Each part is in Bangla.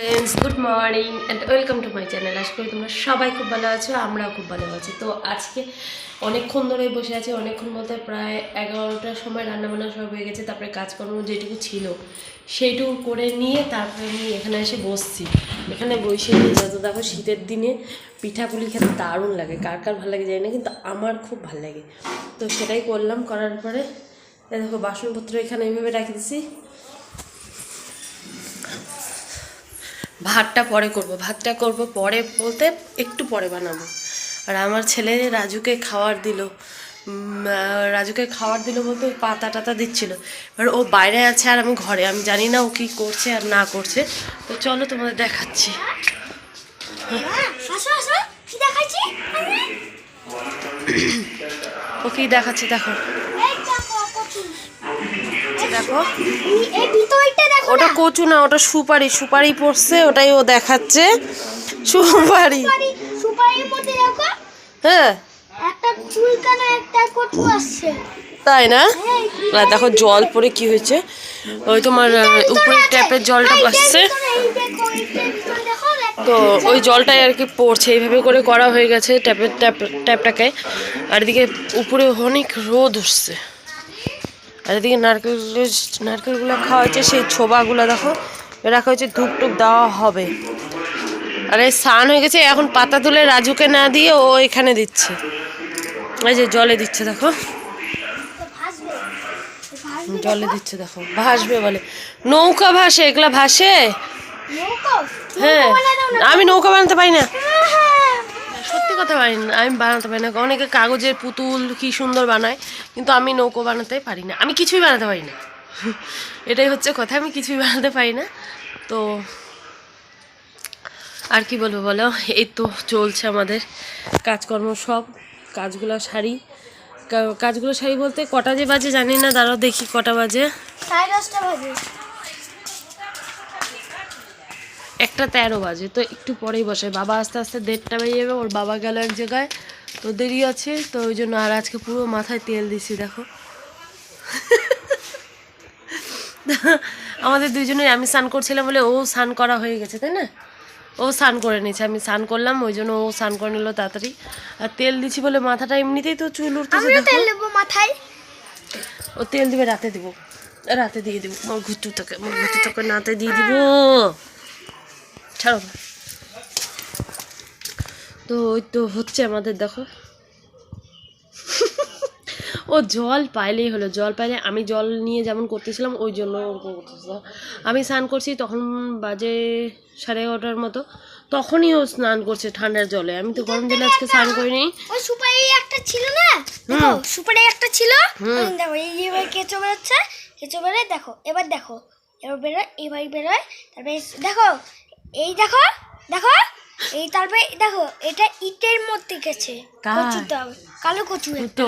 Friends good morning and welcome to my channel আশা করি তোমরা সবাই খুব ভালো আছো, আমরাও খুব ভালো আছি। তো আজকে অনেকক্ষণ ধরেই বসে আছি, অনেকক্ষণ বলতে প্রায় এগারোটার সময় রান্নাবান্না সব হয়ে গেছে, তারপরে কাজকর্ম যেটুকু ছিল সেইটুকু করে নিয়ে তারপরে আমি এখানে এসে বসছি। এখানে বসে নিয়ে তো দেখো শীতের দিনে পিঠাপুলি খেতে দারুণ লাগে, কার কার ভালো লাগে জানি না, কিন্তু আমার খুব ভালো লাগে। তো সেটাই করলাম, করার পরে দেখো বাসনপত্র এখানে এইভাবে রাখি দিছি। ভাতটা পরে করব। ভাতটা করব পরে বলতে একটু পরে বানাবো। আর আমার ছেলে রাজুকে খাওয়ার দিল। রাজুকে খাওয়ার দিল বলতে ওই পাতা টাতা দিচ্ছিল। এবার ও বাইরে আছে আর আমি ঘরে। আমি জানি না ও কী করছে আর না করছে। তো চলো তোমাদের দেখাচ্ছি। ও কি দেখাচ্ছে দেখো। দেখো ওটা কচু না ওটা সুপারি। সুপারি পড়ছে ওটাই ও দেখাচ্ছে। সুপারি। হ্যাঁ। তাই না? হ্যাঁ, দেখো জল পড়ে কি হয়েছে? ওই তোমার উপরে ট্যাপের জলটা বাসছে। তো ওই জলটাই আর কি পড়ছে এইভাবে করে করা হয়ে গেছে ট্যাপের ট্যাপ ট্যাপটাকে। আর এদিকে উপরে অনেক রোদ উঠছে। আর এদিকে নারকেল নারকেলগুলো খাওয়া হয়েছে সেই ছোবাগুলো দেখো রাখা হয়েছে ধূপ টুপ দেওয়া হবে। আর এই স্নান হয়ে গেছে এখন পাতা তুলে রাজুকে না দিয়ে ও এখানে দিচ্ছে। এই যে জলে দিচ্ছে দেখো। জলে দিচ্ছে দেখো। ভাসবে বলে। নৌকা ভাসে এগুলা ভাসে? হ্যাঁ। আমি নৌকা বানাতে পারি না। হ্যাঁ, সত্যি কথা পারি না, আমি বানাতে পারি না। অনেকে কাগজের পুতুল কি সুন্দর বানায়, কিন্তু আমি নৌকো বানাতে পারি না। আমি কিছুই বানাতে পারি না। এটাই হচ্ছে কথা, আমি কিছুই বানাতে পারি না। তো আর কি বলব বলো? এই তো চলছে আমাদের কাজকর্ম সব। কাজগুলো সারি। কাজগুলো সারি বলতে কটা যে বাজে জানি না, দাঁড়াও দেখি কটা বাজে। সাড়ে দশটা বাজে। একটা তেরো বাজে তো একটু পরেই বসে বাবা আস্তে আস্তে দেড়টা বেজে যাবে ওর বাবা গেল এক জায়গায় তো দেরি আছে তো ওই জন্য আর আজকে পুরো মাথায় তেল দিছি দেখো। আমাদের দুজনের আমি স্নান করছিলাম বলে ও স্নান করা হয়ে গেছে তাই না? ও স্নান করে নিয়েছে আমি স্নান করলাম ওই জন্য ও স্নান করে নিল তাড়াতাড়ি। আর তেল দিছি বলে মাথাটা এমনিতেই তো চুল উঠতেছে তেল দেবো মাথায়। ও তেল দিবে রাতে দিব। রাতে দিয়ে দিব মোর ঘুটু তোকে মোর ঘুটু তোকে নাতে দিয়ে দিব। ছাড়ো তো। ওই তো হচ্ছে আমাদের দেখো। ও জল পাইলেই হলো জল পাইলে আমি জল নিয়ে যেমন করতেছিলাম ওই জন্য করতেছিলাম আমি স্নান করছি তখন বাজে সাড়ে এগারোটার মতো তখনই ও স্নান করছে ঠান্ডার জলে। আমি তো গরম জলে আজকে স্নান করিনি। ওই সুপারি একটা ছিল না? দেখো সুপারি একটা ছিল। দেখো এই এবার কেঁচো বেরোচ্ছে কেঁচো বেরোয় দেখো এবার দেখো এবার বেরোয় এবার বেরোয় তারপরে দেখো এই দেখো দেখো এই তারপরে দেখো এটা ইটের মধ্যে গেছে? কচুটা কালো কচু। তো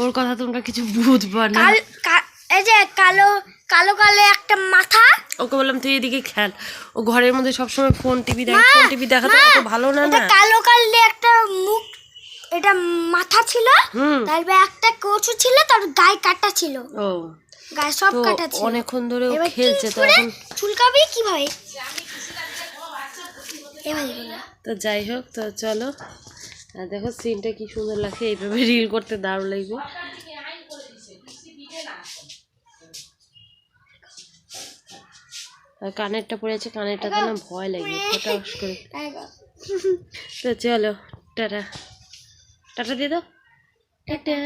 ওর কথা তোমরা কিছু বুঝবা না। কাল এই যে কালো কালো কালো একটা মাথা। ওকে বললাম তুই এদিকে খেল ও ঘরের মধ্যে সবসময় ফোন টিভি দেখে ফোন টিভি দেখা তো অত ভালো না না? কালো কালো একটা মুখ এটা মাথা ছিল। তারপরে একটা কচু ছিল তার গায়ে কাটা ছিল। ও। গায়ে সব কাটা ছিল। অনেকক্ষণ ধরে ও খেলছে তো এখন চুলকাবি কীভাবে। তো যাই হোক, তো চলো। আর দেখো সিনটা কি সুন্দর লাগছে, এইভাবে রিল করতে দারুণ লাগবে। আর কানেরটা পড়ে আছে কানেরটাতে না ভয় লাগে ফটাস করে। তো চলো, টাটা। টাটা দিয়ে দাও। টাটা।